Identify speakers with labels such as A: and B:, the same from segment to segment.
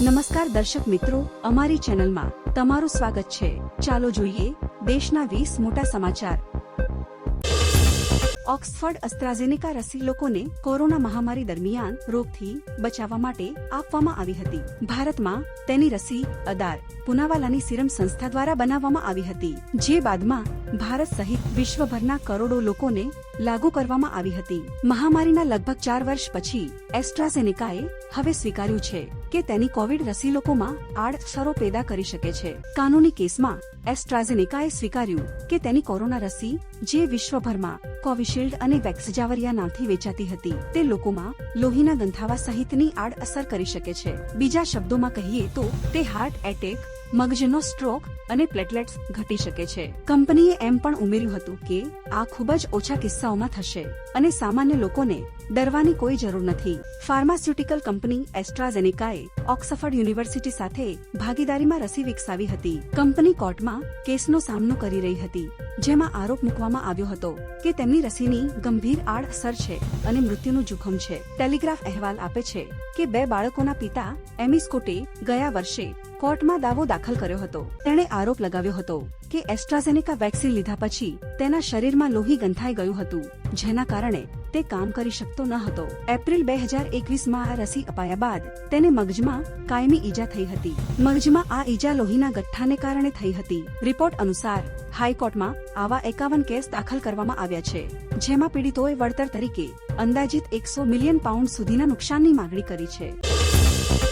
A: નમસ્કાર દર્શક મિત્રો, અમારી ચેનલમાં તમારું સ્વાગત છે. ચાલો જોઈએ દેશના વીસ મોટા સમાચાર. ઓક્સફર્ડ અસ્ત્રાઝેનેકા રસી લોકોને કોરોના મહામારી દરમિયાન રોગથી બચાવવા માટે આપવામાં આવી હતી. ભારતમાં તેની રસી અદાર પુનાવાલાની સિરમ સંસ્થા દ્વારા બનાવવામાં આવી હતી. જે બાદમાં ભારત સહિત વિશ્વભરના કરોડો લોકોને લાગુ કરવામાં આવી હતી. મહામારીના લગભગ ચાર વર્ષ પછી એસ્ટ્રાઝેનેકાએ હવે સ્વીકાર્યું છે. કે તેની કોવિડ રસી લોકોમાં આડઅસરો પેદા કરી શકે છે. કાનૂની કેસમાં એસ્ટ્રાઝેનિકાએ સ્વીકાર્યું કે તેની કોરોના રસી જે વિશ્વભરમાં કોવિશિલ્ડ અને વેક્સજાવરિયા નામથી વેચાતી હતી, તે લોકોમાં લોહીના ગંથાવા સહિતની આડઅસર કરી શકે છે. બીજા શબ્દોમાં કહીએ તો તે હાર્ટ એટેક મગજનો સ્ટ્રોક અને પ્લેટલેટ્સ ઘટી શકે છે. કંપનીએ એમ પણ ઉમેર્યું હતું કે આ ખૂબ જ ઓછા કિસ્સાઓમાં થશે અને સામાન્ય લોકોને ડરવાની કોઈ જરૂર નથી. ફાર્માસ્યુટિકલ કંપની એસ્ટ્રાઝેનિકાએ ઓક્સફર્ડ યુનિવર્સિટી સાથે ભાગીદારીમાં રસી વિકસાવી હતી. કંપની કોર્ટમાં કેસનો સામનો કરી રહી હતી. જેમાં આરોપ મૂકવામાં આવ્યો હતો કે તેમની રસીની ગંભીર આડઅસર છે અને મૃત્યુનું જોખમ છે. ટેલિગ્રાફ અહેવાલ આપે છે કે બે બાળકોના પિતા એમિસ્કોટે ગયા વર્ષે કોર્ટમાં દાવો દાખલ કર્યો હતો. તેણે આરોપ લગાવ્યો હતો કે એસ્ટ્રાઝેનેકા વેક્સિન લીધા પછી તેના શરીરમાં લોહી ગંથાઈ ગયું હતું. જેના કારણે તે કામ કરી શકતો ન હતો. એપ્રિલ બે હજાર એકવીસમાં આ રસી અપાયા બાદ તેને મગજમાં કાયમી ઈજા થઈ હતી. મગજમાં આ ઈજા લોહીના ગઠ્ઠાને કારણે થઈ હતી. રિપોર્ટ અનુસાર હાઈકોર્ટમાં આવા એકાવન કેસ દાખલ કરવામાં આવ્યા છે, જેમાં પીડિતોએ વળતર તરીકે અંદાજિત એકસો મિલિયન પાઉન્ડ સુધીના નુકસાનની માગણી કરી છે.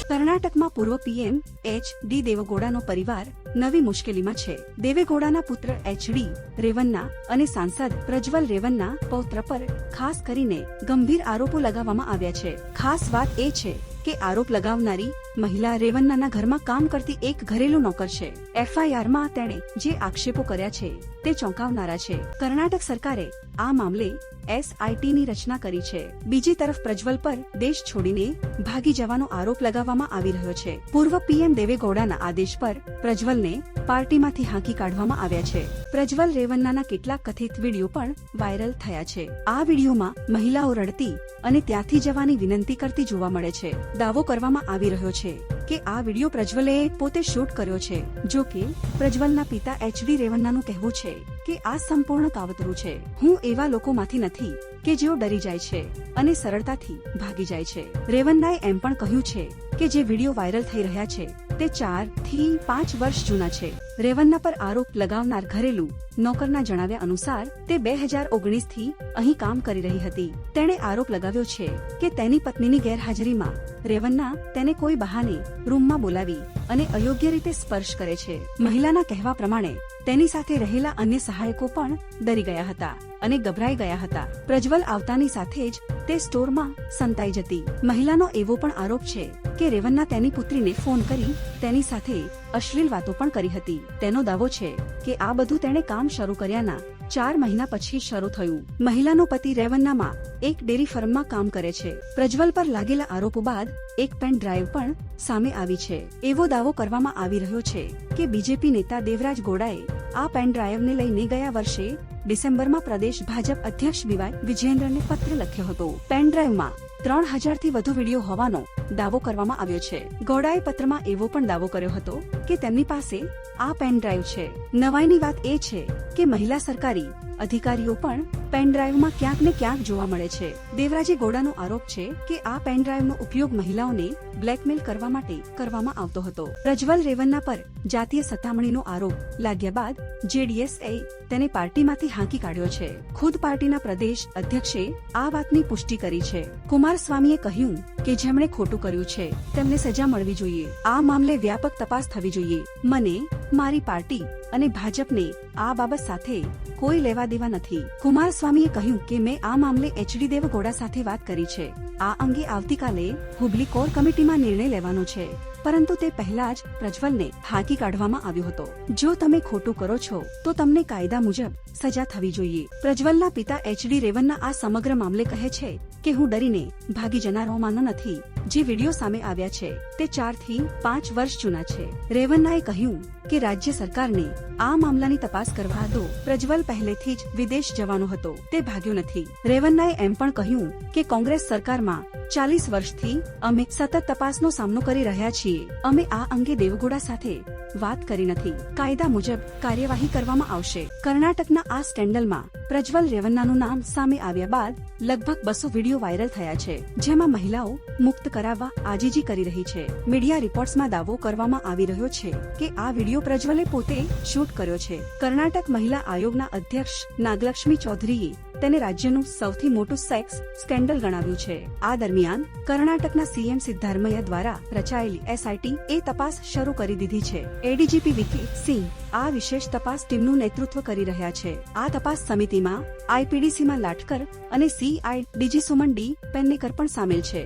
A: કર્ણાટકમાં પૂર્વ પીએમ એચ ડી દેવગૌડાનો પરિવાર નવી મુશ્કેલીમાં છે. દેવેગોડાના પુત્ર એચ ડી રેવન્ના અને સાંસદ પ્રજ્વલ રેવન્ના પૌત્ર પર ખાસ કરીને ગંભીર આરોપો લગાવવામાં આવ્યા છે. ખાસ વાત એ છે કે આરોપ લગાવનારી મહિલા રેવન્નાના ઘરમાં કામ કરતી એક ઘરેલું નોકર છે. એફઆઈઆરમાં તેણે જે આક્ષેપો કર્યા છે તે ચોંકાવનારા છે. કર્ણાટક સરકારે આ મામલે એસઆઈટીની રચના કરી છે. બીજી તરફ પ્રજ્વલ પર દેશ છોડીને ભાગી જવાનો આરોપ લગાવવામાં આવી રહ્યો છે. પૂર્વ પીએમ દેવેગૌડાના આદેશ પર પ્રજ્વલને પાર્ટીમાંથી હાંકી કાઢવામાં આવ્યા છે. પ્રજ્વલ રેવન્નાના કેટલાક કથિત વીડિયો પણ વાયરલ થયા છે. આ વિડીયોમાં મહિલાઓ રડતી અને ત્યાંથી જવાની વિનંતી કરતી જોવા મળે છે. દાવો કરવામાં આવી રહ્યો છે. કે આ વીડિયો પ્રજ્વલે પોતે શૂટ કર્યો છે, જો કે પ્રજ્વલના પિતા એચડી રેવન્નાનું કહેવું છે કે આ સંપૂર્ણ કાવતરું છે. હું એવા લોકોમાંથી નથી કે જેઓ ડરી જાય છે અને સરળતાથી ભાગી જાય છે. રેવન્નાએ એમ પણ કહ્યું છે કે જે વીડિયો વાયરલ થઈ રહ્યા છે, તે ચારથી પાંચ વર્ષ જૂના છે. રેવન્ના પર આરોપ લગાવનાર ઘરેલું નોકરના જણાવ્યા અનુસાર તે બે હજાર ઓગણીસથી અહીં કામ કરી રહી હતી. તેણે આરોપ લગાવ્યો છે કે તેની પત્નીની ગેરહાજરીમાં રેવન્ના તેને કોઈ બહાને રૂમમાં બોલાવી અને અયોગ્ય રીતે સ્પર્શ કરે છે. મહિલાના કહેવા પ્રમાણે, તેની સાથે રહેલા અન્ય સહાયકો પણ ડરી ગયા હતા અને ગભરાઈ ગયા હતા. પ્રજ્વલ આવતાની સાથે જ તે સ્ટોરમાં સંતાઈ જતી. મહિલાનો એવો પણ આરોપ છે કે રેવન્ના તેની પુત્રીને ફોન કરી તેની સાથે અશ્લીલ વાતો પણ કરી હતી. તેનો દાવો છે કે આ બધું તેણે કામ શરૂ કર્યાના ચાર મહિના પછી શરૂ થયું. મહિલાનો પતિ રેવન્નામાં એક ડેરી ફર્મમાં કામ કરે છે. પ્રજ્વલ પર લાગેલા આરોપો બાદ એક પેન ડ્રાઈવ પણ સામે આવી છે. એવો દાવો કરવામાં આવી રહ્યો છે કે બીજેપી નેતા દેવરાજ ગોડાએ આ પેન ડ્રાઈવને લઈને ગયા વર્ષે ડિસેમ્બરમાં પ્રદેશ ભાજપ અધ્યક્ષ બીવાય વિજેન્દ્રને પત્ર લખ્યો હતો. પેન ડ્રાઈવમાં ત્રણ હજારથી વધુ વીડિયો હોવાનો દાવો કરવામાં આવ્યો છે. ગૌડાએ પત્રમાં એવો પણ દાવો કર્યો હતો કે તેમની પાસે આ પેન ડ્રાઈવ છે. નવાઈની વાત એ છે કે મહિલા સરકારી અધિકારીઓ પણ પેન ડ્રાઈવમાં ક્યાંક ને ક્યાંક જોવા મળે છે. દેવરાજે ગોડાનો આરોપ છે કે આ પેન ડ્રાઈવનો ઉપયોગ મહિલાઓને બ્લેકમેલ કરવા માટે કરવામાં આવતો હતો. પ્રજ્વલ રેવન્ના પર જાતીય સતામણીનો આરોપ લાગ્યા બાદ જેડીએસએ તેને પાર્ટીમાંથી હાંકી કાઢ્યો છે. ખુદ પાર્ટીના પ્રદેશ અધ્યક્ષે આ વાતની પુષ્ટિ કરી છે. કુમારસ્વામીએ કહ્યું કે જેમણે ખોટું કર્યું છે, તેમને સજા મળવી જોઈએ. આ મામલે વ્યાપક તપાસ થવી જોઈએ. મને મારી પાર્ટી અને ભાજપને આ બાબત સાથે કોઈ લેવા દેવા નથી. કુમારસ્વામીએ કહ્યું કે મેં આ મામલે એચડી દેવગોડા સાથે વાત કરી છે. આ અંગે આવતીકાલે હુબલી કોર કમિટીમાં નિર્ણય લેવાનો છે. પરંતુ તે પહેલા જ પ્રજ્વલને હાંકી કાઢવામાં આવ્યો હતો. જો તમે ખોટું કરો છો, તો તમને કાયદા મુજબ સજા થવી જોઈએ. પ્રજ્વલના પિતા એચડી રેવન્ના આ સમગ્ર મામલે કહે છે કે હું ડરીને ભાગી જનારોમાંનો નથી. જે વીડિયો સામે આવ્યા છે, તે ચારથી પાંચ વર્ષ જૂના છે. રેવન્નાએ કહ્યું કે રાજ્ય સરકારને આ મામલાની તપાસ કરવા દો. પ્રજ્વલ પહેલેથી જ વિદેશ જવાનો હતો. તે ભાગ્યો નથી. રેવન્નાએ એમ પણ કહ્યું કે કોંગ્રેસ સરકારમાં ચાલીસ વર્ષથી અમે સતત તપાસનો સામનો કરી રહ્યા છીએ. અમે આ અંગે દેવગોડા સાથે વાત કરી નથી. કાયદા મુજબ કાર્યવાહી કરવામાં આવશે. કર્ણાટકના આ સ્કેન્ડલમાં પ્રજ્વલ રેવન્નાનું નામ સામે આવ્યા બાદ લગભગ બસો વીડિયો વાયરલ થયા છે, જેમાં મહિલાઓ મુક્ત કરાવવા આજીજી કરી રહી છે. મીડિયા રિપોર્ટ્સમાં દાવો કરવામાં આવી રહ્યો છે કે આ વીડિયો પ્રજ્વલે પોતે શૂટ કર્યો છે. કર્ણાટક મહિલા આયોગના અધ્યક્ષ નાગલક્ષ્મી ચૌધરીએ તેને રાજ્યનું સૌથી મોટું સેક્સ સ્કેન્ડલ ગણાવ્યું છે. આ દરમિયાન કર્ણાટકના સીએમ સિદ્ધારમૈયા દ્વારા રચાયેલી એસઆઈટી એ તપાસ શરૂ કરી દીધી છે. એડીજીપી વિકી સિંહ આ વિશેષ તપાસ ટીમનું નેતૃત્વ કરી રહ્યા છે. આ તપાસ સમિતિમાં આઈપીડીસીમાં લાટકર અને CI DG Suman D Pennekar પણ સામેલ છે.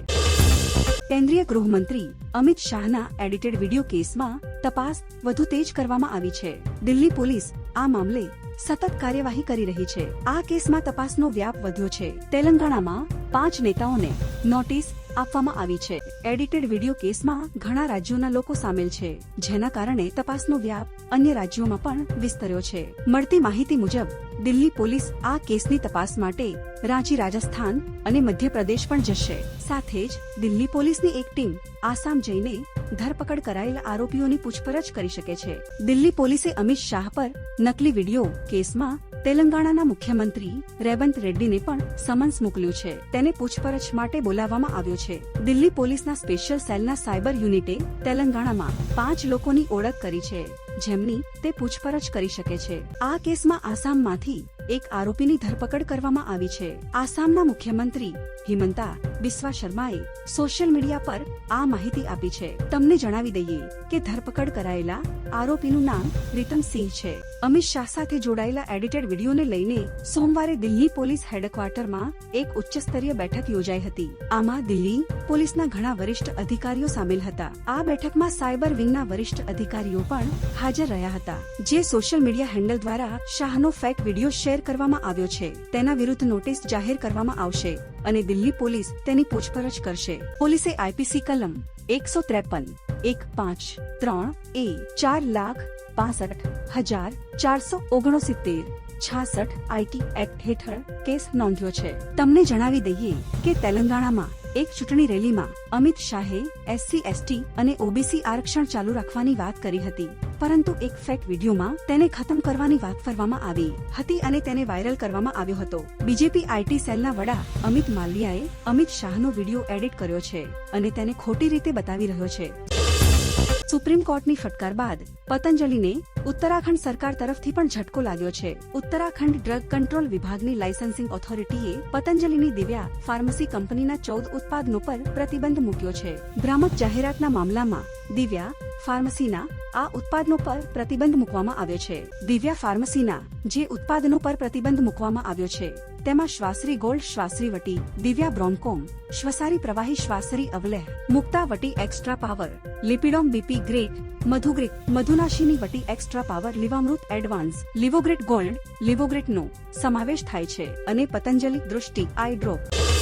A: કેન્દ્રીય ગૃહમંત્રી અમિત શાહના એડિટેડ વીડિયો કેસમાં તપાસ વધુ તેજ કરવામાં આવી છે. દિલ્હી પોલીસ આ મામલે સતત કાર્યવાહી કરી રહી છે. આ કેસમાં તપાસનો વ્યાપ વધ્યો છે. તેલંગાણામાં પાંચ નેતાઓને નોટિસ આપવામાં આવી છે. એડિટેડ વીડિયો કેસમાં ઘણા રાજ્યોના લોકો સામેલ છે. જેના કારણે તપાસનો વ્યાપ અન્ય રાજ્યોમાં પણ વિસ્તર્યો છે. મળતી માહિતી મુજબ, દિલ્હી પોલીસ આ કેસની તપાસ માટે રાંચી રાજસ્થાન અને મધ્યપ્રદેશ પણ જશે. સાથે જ દિલ્હી પોલીસની એક ટીમ આસામ જઈને ધરપકડ કરાયેલા આરોપીઓની પૂછપરછ કરી શકે છે. દિલ્હી પોલીસે અમિત શાહ પર નકલી વીડિયો કેસમાં તેલંગાણાના મુખ્યમંત્રી રેવંત રેડ્ડીને પણ સમન્સ મોકલ્યું છે. તેને પૂછપરછ માટે બોલાવવામાં આવ્યો છે. દિલ્હી પોલીસના સ્પેશિયલ સેલના સાયબર યુનિટે તેલંગાણામાં પાંચ લોકોની ઓળખ કરી છે. જેમની તે પૂછપરછ કરી શકે છે. આ કેસમાં આસામમાંથી એક આરોપીની ધરપકડ કરવામાં આવી છે. આસામના મુખ્યમંત્રી હિમંતા બિસ્વા શર્માએ સોશિયલ મીડિયા પર આ માહિતી આપી છે. તમને જણાવી દઈએ કે ધરપકડ કરાયેલા આરોપીનું નામ પ્રીતમ સિંહ છે. અમિત શાહ સાથે જોડાયેલા એડિટેડ વિડીયોને લઈને સોમવારે દિલ્હી પોલીસ હેડક્વાર્ટરમાં એક ઉચ્ચ સ્તરીય બેઠક યોજાઈ હતી. આમાં દિલ્હી પોલીસના ઘણા વરિષ્ઠ અધિકારીઓ સામેલ હતા. આ બેઠકમાં સાયબર વિંગના વરિષ્ઠ અધિકારીઓ પણ હાજર રહ્યા હતા. જે સોશિયલ મીડિયા હેન્ડલ દ્વારા શાહનો ફેક વીડિયો શેર કરવામાં આવ્યો છે. તેના વિરુદ્ધ નોટિસ જાહેર કરવામાં આવશે અને દિલ્હી પોલીસ તેની પૂછપરછ કરશે. પોલીસે આઈપીસી કલમ એકસો ત્રેપન, એક પાંચ ત્રણ એ ચાર લાખ પાસઠ હજાર ચારસો ઓગણસિત્તેર છાસઠ આઈટી એક્ટ હેઠળ કેસ નોંધ્યો છે. તમને જણાવી દઈએ કે તેલંગાણામાં એક ચૂંટણી રેલીમાં અમિત શાહે એસસી, એસટી અને ઓબીસી આરક્ષણ ચાલુ રાખવાની વાત કરી હતી. પરંતુ એક ફેક વિડીયોમાં તેને ખતમ કરવાની વાત કરવામાં આવી હતી અને તેને વાયરલ કરવામાં આવ્યો હતો. બીજેપી આઈટી સેલના વડા અમિત માલ્યાએ અમિત શાહનો વીડિયો એડિટ કર્યો છે અને તેને ખોટી રીતે બતાવી રહ્યો છે. સુપ્રીમ કોર્ટની ફટકાર બાદ પતંજલિને ઉત્તરાખંડ સરકાર તરફથી પણ ઝટકો લાગ્યો છે. ઉત્તરાખંડ ડ્રગ કંટ્રોલ વિભાગની લાયસન્સિંગ ઓથોરિટીએ પતંજલિની દિવ્યા ફાર્મસી કંપનીના ચૌદ ઉત્પાદનો પર પ્રતિબંધ મૂક્યો છે. ભ્રામક જાહેરાતના મામલામાં દિવ્યા ફાર્મસીના આ ઉત્પાદનો પર પ્રતિબંધ મૂકવામાં આવ્યો છે. દિવ્યા ફાર્મસીના જે ઉત્પાદનો પર પ્રતિબંધ મૂકવામાં આવ્યો છે. તેમાં શ્વાસરી ગોલ્ડ શ્વાસરી વટી, દિવ્યા બ્રોન્કોમ, શ્વસારી પ્રવાહી Swasari Avaleh, Mukta Vati extra power, Lipidom BP Grit Madhugrit Madhunashini Vati extra power, Livamrit advance, Livogrit gold, લિવોગ્રેટનો સમાવેશ થાય છે અને પતંજલિ દૃષ્ટિ, આઈ ડ્રોપ.